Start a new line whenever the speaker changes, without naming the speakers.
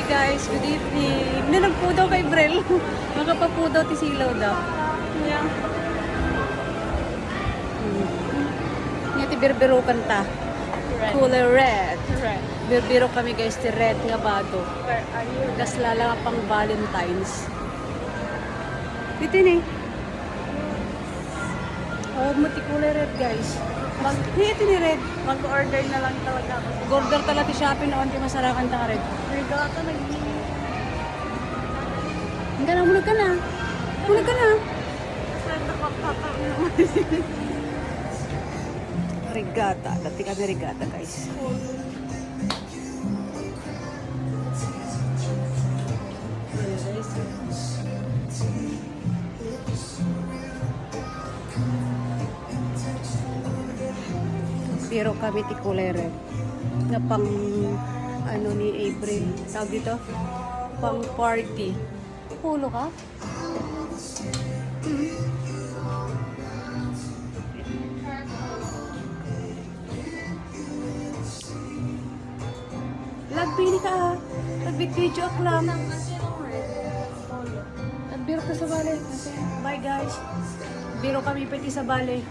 Hi guys, good evening. Nanagpo daw kay Brel. Makapapo daw ti Silaw daw. Yeah. Nga ti birbiro kanta. Color red.
Red.
Birbiro kami guys ti red nga bago.
Where are you?
Gas lala nga pang Valentine's. Dito ni. Oh, mo ti kulay red guys. Mag, dito ni red.
Mag-order na lang talaga ako.
Gorder tala ti Shopee noon ti masarakan ta red.
Regata nag-iinit.
Hindi na, mulag ka na. Mulag ka na. Rigata. Dati kami rigata, guys. Pero kami ti kulay red. Nga pang ano ni April. Tawag dito? Pang party. Pulo ka? Lagbili ka ha. Nagbit-video ak lang. Nagbiro ka sa bale. Bye guys. Biro kami pati sa bale.